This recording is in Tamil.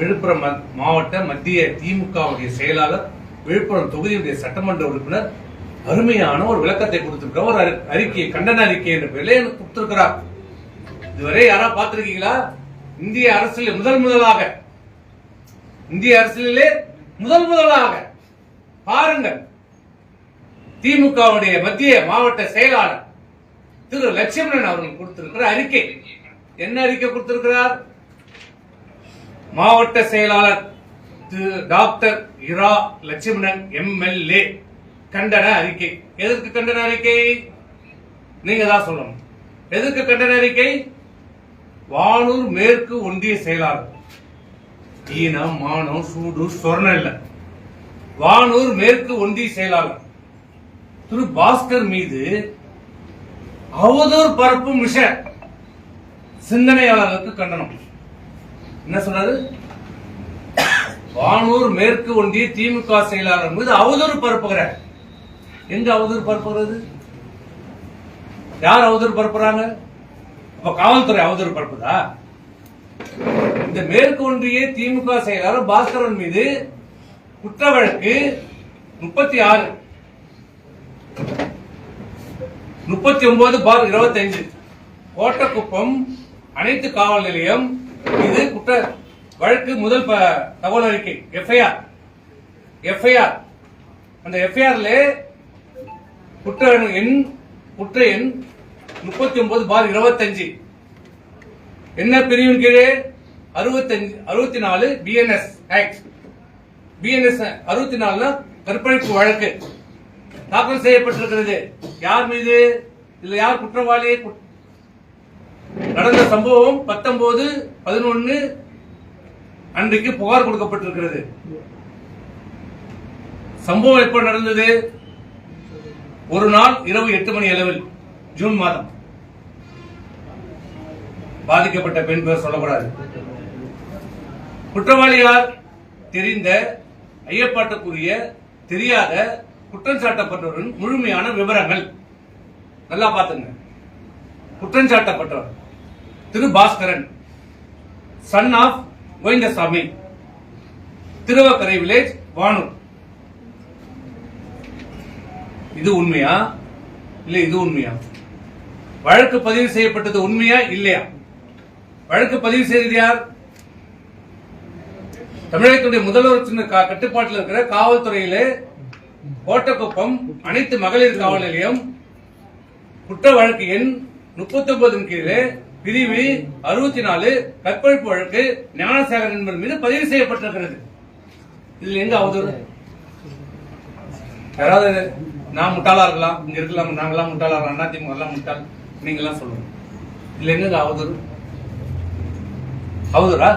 விழுப்புரம் மாவட்ட மத்திய திமுகவுடைய செயலாளர் விழுப்புரம் தொகுதியுடைய சட்டமன்ற உறுப்பினர் அருமையான ஒரு விளக்கத்தை கொடுத்திருக்கிறார். ஒரு அறிக்கையை அறிக்கை கண்டன அறிக்கை என்ற பெயரில் எனக்கு கொடுத்திருக்கிறார். இதுவரை யாரா பார்த்திருக்கீங்களா? இந்திய அரசியல் முதல் முதலாக. இந்திய அரசியலிலே முதல் முதலாக. பாருங்கள். திமுகவுடைய மத்திய மாவட்ட செயலாளர் திரு லட்சுமணன் அவர்கள் கொடுத்திருக்கிற அறிக்கை. என்ன அறிக்கை கொடுத்திருக்கிறார்? மாவட்ட செயலாளர் திரு டாக்டர் இரா லட்சுமணன் எம்எல்ஏ. கண்டன அறிக்கை. எதற்கு கண்டன அறிக்கை? நீங்க தான் சொல்லணும். எதற்கு கண்டன அறிக்கை? வானூர் மேற்கு ஒன்றிய செயலாளர். ஈனம் மானம் சூடு சொர்ணம் இல்ல. வானூர் மேற்கு ஒன்றிய செயலாளர். திரு பாஸ்கர் மீது அவதூறு பரப்பும் விஷ சிந்தனையாளர்களுக்கு கண்டனம். என்ன சொன்னாரு? வானூர் மேற்கு ஒன்றிய திமுக செயலாளர் மீது அவதூறு பரப்புகிறார். எங்க அவதூறு பரப்புகிறது? யார் அவதூறு பரப்புறாங்க? அப்ப காவல்துறை அவதூறு பரப்புதா? இந்த மேற்கு ஒன்றிய திமுக செயலாளர் பாஸ்கரன் மீது குற்ற வழக்கு முப்பத்தி ஆறு. முப்பத்தி ஒன்பது பார் இருபத்தஞ்சு கோட்டக்குப்பம் அனைத்து காவல் நிலையம் இது குற்ற வழக்கு முதல் தகவல் அறிக்கை. எஃப்ஐஆர். எஃப்ஐஆர். அந்த எஃப்ஐஆர்ல குற்ற எண் குற்ற எண் முப்பத்தி ஒன்பது பார் இருபத்தஞ்சு. என்ன பிரிவின் கீழே? அறுபத்தஞ்சு அறுபத்தி நாலு பிஎன்எஸ் ஆக்ட் பிஎன்எஸ் அறுபத்தி நாலுல கற்பழிப்பு வழக்கு. தாக்கல் செய்யப்பட்டிருக்கிறது. யார் மீது? இதுல யார் குற்றவாளி? நடந்த சம்பவம் பத்தொன்பது பதினொன்னு அன்றைக்கு புகார் கொடுக்கப்பட்டிருக்கிறது. சம்பவம் எப்ப நடந்தது? ஒரு நாள் இரவு எட்டு மணி அளவில் ஜூன் மாதம். பாதிக்கப்பட்ட பெண் பேர் சொல்லப்படாது குற்றவாளியார் தெரிந்த ஐயப்பாட்டுக்குரிய தெரியாத குற்றம் சாட்டப்பட்டவரின் முழுமையான விவரங்கள். நல்லா பாத்துங்க குற்றம் சாட்டப்பட்டவர். Thiru Bhaskaran son of Govindasamy. Thiruvakkarai village Vanur. இது உண்மையா? இல்ல இது உண்மையா? வழக்கு பதிவு செய்யப்பட்டது உண்மையா? இல்லையா? வழக்கு பதிவு செய்தது யார்? தமிழகத்துடைய முதல்வர் க- கட்டுப்பாட்டில் இருக்கிற காவல்துறையிலே கோட்டக்குப்பம் அனைத்து மகளிர் காவல் நிலையம் குற்ற வழக்கு எண் முப்பத்தி ஒன்பதின் கீழே பிரிவு அறுபத்தி நாலு கற்பழிப்பு வழக்கு ஞானசேகரன் என்பவர் மீது பதிவு செய்யப்பட்டிருக்கிறது. இதுல எங்க அவதூறு? யாராவது நான் முட்டாளா இருக்கலாம் இங்க இருக்கலாம் நாங்கெல்லாம் முட்டாளா இருக்கலாம் அதிமுக எல்லாம் முட்டாள் நீங்க எல்லாம் சொல்லுங்க. இதுல எங்க அவதூறு? அவதூறா?